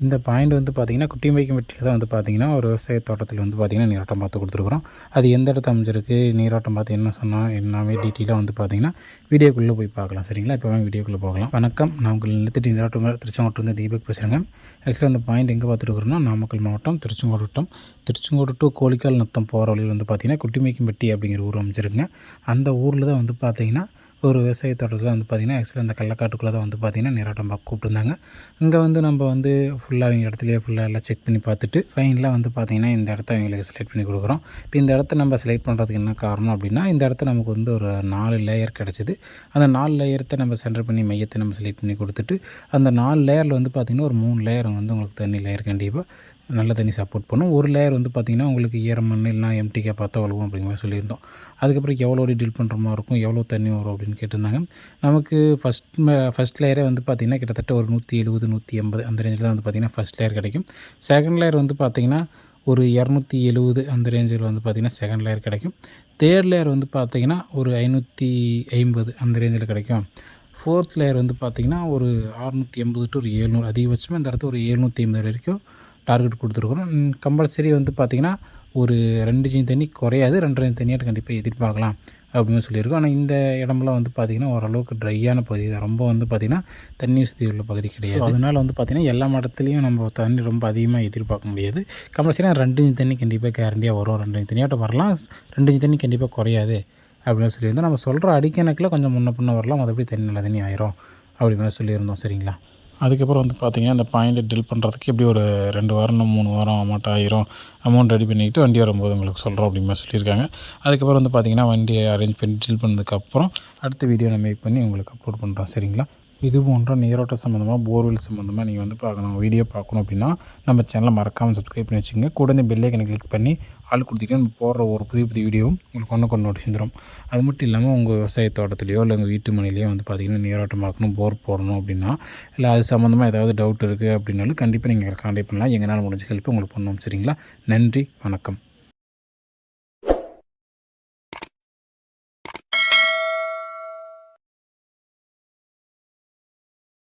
இந்த பாயிண்ட் வந்து பார்த்திங்கன்னா குட்டிமைக்கும் வெட்டியில் தான் வந்து பார்த்திங்கன்னா ஒரு விவசாய தோட்டத்தில் வந்து பார்த்திங்கன்னா நீரோட்டம் பார்த்து கொடுத்துருக்குறோம். அது எந்த இடத்து அமைஞ்சிருக்கு நீரோட்டம் பார்த்து என்ன சொன்னால் எல்லாமே டீட்டெயிலாக வந்து பார்த்திங்கன்னா வீடியோக்குள்ளே போய் பார்க்கலாம் சரிங்களா? இப்போ வீடியோக்குள்ளே போகலாம். வணக்கம் நான் உங்கள் நிலத்தடி நீரோட்டம் திருச்செங்கோட்டிலிருந்து தீபக் பேசுகிறேங்க ஆக்சுவலாக அந்த பாயிண்ட் எங்கே பார்த்துருக்குறோம்னா நாமக்கல் மாவட்டம் திருச்செங்கோடு வட்டம் திருச்செங்கோடு டு கோழிக்கால் நத்தம் போகிற வழியில் வந்து பார்த்திங்கன்னா குட்டிமைக்கும்பட்டி அப்படிங்கிற ஊர் அமைச்சிருக்குங்க அந்த ஊரில் தான் வந்து பார்த்திங்கன்னா ஒரு விவசாய தோட்டத்தில் வந்து பார்த்திங்கன்னா ஆக்சுவலாக அந்த கள்ளக்காட்டுக்குள்ளே தான் வந்து பார்த்திங்கன்னா நீராட்டம் பார்க்க கூப்பிட்டுருந்தாங்க. இங்கே வந்து நம்ம வந்து ஃபுல்லாக அவங்க இடத்துலையே ஃபுல்லாக எல்லாம் செக் பண்ணி பார்த்துட்டு ஃபைனலாக வந்து பார்த்திங்கன்னா இந்த இடத்த அவங்களுக்கு செலக்ட் பண்ணி கொடுக்குறோம். இப்போ இந்த இடத்த நம்ம செலக்ட் பண்ணுறதுக்கு என்ன காரணம் அப்படின்னா இந்த இடத்த நமக்கு வந்து ஒரு நாலு லேயர் கிடச்சிது. அந்த நாலு லேயரத்தை நம்ம சென்டர் பண்ணி மையத்தை நம்ம செலக்ட் பண்ணி கொடுத்துட்டு அந்த நாலு லேயரில் வந்து பார்த்திங்கன்னா ஒரு மூணு லேயர் வந்து உங்களுக்கு தண்ணி லேயர் கண்டிப்பாக நல்ல தண்ணி சப்போர்ட் பண்ணும். ஒரு லேயர் வந்து பார்த்திங்கன்னா உங்களுக்கு ஈரமண் இல்லைனா எம்டிக்கே பார்த்தா வளவும் அப்படிங்கிற மாதிரி சொல்லியிருந்தோம். அதுக்கப்புறம் எவ்வளோ டீல் பண்ணுற மாதிரி இருக்கும் எவ்வளோ தண்ணி வரும் அப்படின்னு கேட்டிருந்தாங்க. நமக்கு ஃபஸ்ட் ஃபஸ்ட் லேயரே வந்து பார்த்திங்கன்னா கிட்டத்தட்ட ஒரு நூற்றி எழுபது நூற்றி எண்பது அந்த ரேஞ்சில் தான் வந்து பார்த்திங்கன்னா ஃபஸ்ட் லேயர் கிடைக்கும். செகண்ட் லேயர் வந்து பார்த்திங்கன்னா ஒரு இரநூத்தி எழுபது அந்த ரேஞ்சில் வந்து பார்த்திங்கன்னா செகண்ட் லேயர் கிடைக்கும். தேர்ட் லேயர் வந்து பார்த்திங்கன்னா ஒரு ஐநூற்றி ஐம்பது அந்த ரேஞ்சில் கிடைக்கும். ஃபோர்த் லேயர் வந்து பார்த்திங்கன்னா ஒரு அறுநூற்றி எண்பது டு ஒரு ஏழ்நூறு அதிகபட்சமாக இந்த இடத்துல ஒரு ஏழ்நூற்றி ஐம்பது வரைக்கும் டார்கெட் கொடுத்துருக்குறோம் கம்பல்சரி வந்து பார்த்திங்கன்னா ஒரு ரெண்டு ஜீன் தண்ணி குறையாது ரெண்டு ரெண்டு தண்ணியாட்டு கண்டிப்பாக எதிர்பார்க்கலாம். அப்படின்னு சொல்லியிருக்கோம். ஆனால் இந்த இடமெல்லாம் வந்து பார்த்திங்கன்னா ஓரளவுக்கு ட்ரையான பகுதி தான். ரொம்ப வந்து பார்த்திங்கன்னா தண்ணி சுற்றி உள்ள பகுதி கிடையாது. அதனால் வந்து பார்த்திங்கன்னா எல்லா மடத்துலையும் நம்ம தண்ணி ரொம்ப அதிகமாக எதிர்பார்க்க முடியாது. கம்பல்சரியாக ரெண்டு இன்ச் தண்ணி கண்டிப்பாக கேரண்டியாக வரும். ரெண்டு இன்ச் தண்ணியாட்டம் வரலாம்? ரெண்டு இன்ச் தண்ணி கண்டிப்பாக குறையாது. அப்படின்னு சொல்லியிருந்தோம். நம்ம சொல்கிற அடிக்கணக்கில் கொஞ்சம் முன்ன பின்ன வரலாம். மற்றபடி தண்ணி நல்ல தண்ணி ஆயிரும். அப்படி மாதிரி சொல்லியிருந்தோம். சரிங்களா? அதுக்கப்புறம் வந்து பார்த்திங்கன்னா அந்த பாயிண்ட்டை டில் பண்ணுறதுக்கு எப்படி ஒரு ரெண்டு வாரம் மூணு வாரம் அமௌண்ட் ஆயிரும்? அமௌண்ட் ரெடி பண்ணிக்கிட்டு வண்டி வரும்போது உங்களுக்கு சொல்கிறோம் அப்படின்னு சொல்லியிருக்காங்க. அதுக்கப்புறம் வந்து பார்த்திங்கன்னா வண்டியை அரேஞ்ச் பண்ணி டில் பண்ணதுக்கப்புறம் அடுத்த வீடியோ நான் மேக் பண்ணி உங்களுக்கு அப்லோட் பண்ணுறோம் சரிங்களா? இது போன்ற நீரோட்ட சம்மந்தமாக போர்வெல் சம்மந்தமாக நீங்கள் வந்து பார்க்கணும். வீடியோ பார்க்கணும் அப்படின்னா நம்ம சேனலை மறக்காமல் சப்ஸ்கிரைப் பண்ணி வச்சுக்கோங்க. கூட இந்த பெல்லைக்கனை கிளிக் பண்ணி ஆள் கொடுத்தீங்கன்னா நம்ம போடுற ஒரு புதிய புதிய வீடியோவும் உங்களுக்கு ஒன்று கொண்டு நோட்டி செஞ்சிடும் அது மட்டும் இல்லாமல் உங்கள் விவசாய தோட்டத்துலையோ இல்லை உங்கள் வீட்டு மனையிலையோ வந்து பார்த்திங்கன்னா நீரோட்டம் பார்க்கணும் போர் போடணும் அப்படின்னா இல்லை அது சம்மந்தமாக ஏதாவது டவுட் இருக்குது அப்படின்னாலும் கண்டிப்பாக நீங்கள் கான்டாக்ட் பண்ணலாம். எங்களால் முடிஞ்ச ஹெல்ப் உங்களுக்கு பண்ணணும் சரிங்களா? நன்றி வணக்கம்.